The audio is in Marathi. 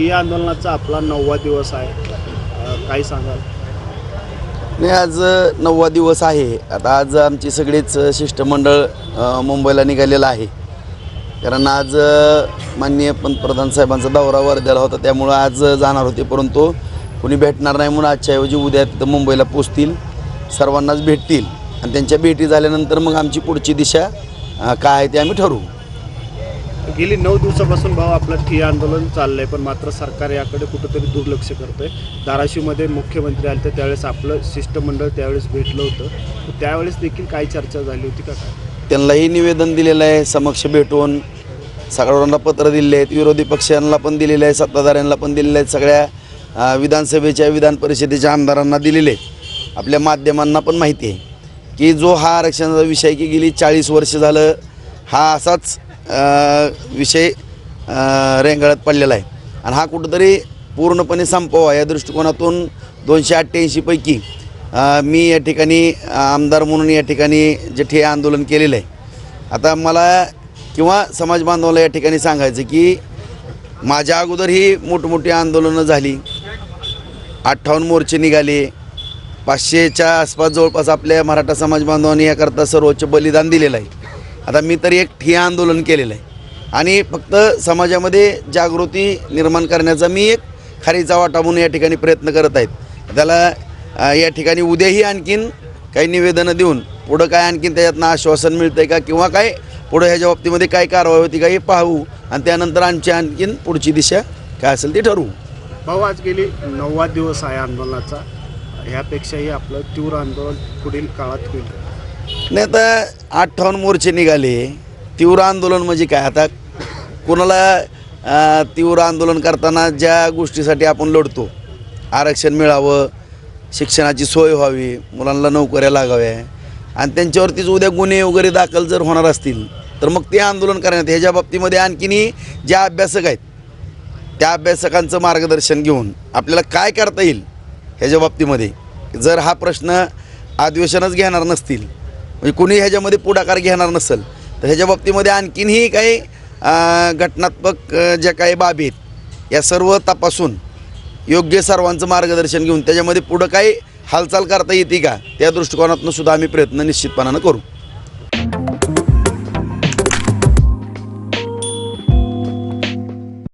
ठिय्या आंदोलनाचा आपला नववा दिवस आहे. काय सांगाल? नाही आज नववा दिवस आहे. आता आज आमची सगळीच शिष्टमंडळ मुंबईला निघालेलं आहे. कारण आज माननीय पंतप्रधान साहेबांचा दौरा वर्ध्याला होता. त्यामुळं आज जाणार होते. परंतु कुणी भेटणार नाही म्हणून आजच्याऐवजी उद्या तिथं मुंबईला पोचतील. सर्वांनाच भेटतील. आणि त्यांच्या भेटी झाल्यानंतर मग आमची पुढची दिशा काय आहे ते आम्ही ठरवू. गेली नऊ दिवसापासून भाऊ आपलं ठिय्या आंदोलन चाललंय पण मात्र सरकार याकडे कुठंतरी दुर्लक्ष करतंय. धाराशिवमध्ये मुख्यमंत्री आले तर त्यावेळेस आपलं शिष्टमंडळ त्यावेळेस भेटलं होतं. त्यावेळेस देखील काय चर्चा झाली होती का त्यांनाही निवेदन दिलेलं आहे समक्ष भेटून. सगळ्यांना पत्र दिले आहेत विरोधी पक्षांना पण दिलेले आहे सत्ताधाऱ्यांना पण दिलेले आहेत सगळ्या विधानसभेच्या विधान परिषदेच्या आमदारांना दिलेले आहेत. आपल्या माध्यमांना पण माहिती आहे की जो हा आरक्षणाचा विषय की गेली चाळीस वर्ष झालं हा असाच विषय रेंगाळत पडलेला आहे. आणि हा कुठंतरी पूर्णपणे संपवा या दृष्टिकोनातून दोनशे अठ्ठ्याऐंशीपैकी मी या ठिकाणी आमदार म्हणून या ठिकाणी जे ठे आंदोलन केलेलं आहे. आता मला किंवा समाज बांधवाला या ठिकाणी सांगायचं की माझ्या अगोदर ही मोठमोठी आंदोलनं झाली. अठ्ठावन्न मोर्चे निघाले. पाचशेच्या आसपास जवळपास आपल्या मराठा समाज बांधवांनी याकरता सर्वोच्च बलिदान दिलेलं आहे. आता मी तरी एक ठिया आंदोलन केलेलं आहे. आणि फक्त समाजामध्ये जागृती निर्माण करण्याचा मी एक खारीचा वाटा म्हणून या ठिकाणी प्रयत्न करत आहेत. त्याला या ठिकाणी उद्याही आणखीन काही निवेदनं देऊन पुढं काय आणखीन त्याच्यातनं आश्वासन मिळतं आहे का किंवा काय पुढं ह्याच्या बाबतीमध्ये काय कारवाई होती का हे पाहू आणि त्यानंतर आमची आणखीन पुढची दिशा काय असेल ती ठरवू. भाऊ आज गेली नववा दिवस आहे आंदोलनाचा. ह्यापेक्षाही आपलं तीव्र आंदोलन पुढील काळात होईल. नाही आता अठ्ठावन्न मोर्चे निघाले. तीव्र आंदोलन म्हणजे काय? आता कोणाला तीव्र आंदोलन करताना ज्या गोष्टीसाठी आपण लढतो आरक्षण मिळावं शिक्षणाची सोय व्हावी मुलांना नोकऱ्या लागाव्या आणि त्यांच्यावरतीच उद्या गुन्हे वगैरे दाखल जर होणार असतील तर मग ते आंदोलन करण्यात ह्याच्या बाबतीमध्ये आणखीनही ज्या अभ्यासक आहेत त्या अभ्यासकांचं मार्गदर्शन घेऊन आपल्याला काय करता येईल ह्याच्या बाबतीमध्ये जर हा प्रश्न अधिवेशनच घेणार नसतील म्हणजे कुणी ह्याच्यामध्ये पुढाकार घेणार नसेल. तर ह्याच्या बाबतीमध्ये आणखीनही काही घटनात्मक ज्या काही बाबी आहेत या सर्व तपासून योग्य सर्वांचं मार्गदर्शन घेऊन त्याच्यामध्ये पुढं काही हालचाल करता येते का? त्या दृष्टिकोनातून सुद्धा आम्ही प्रयत्न निश्चितपणानं करू.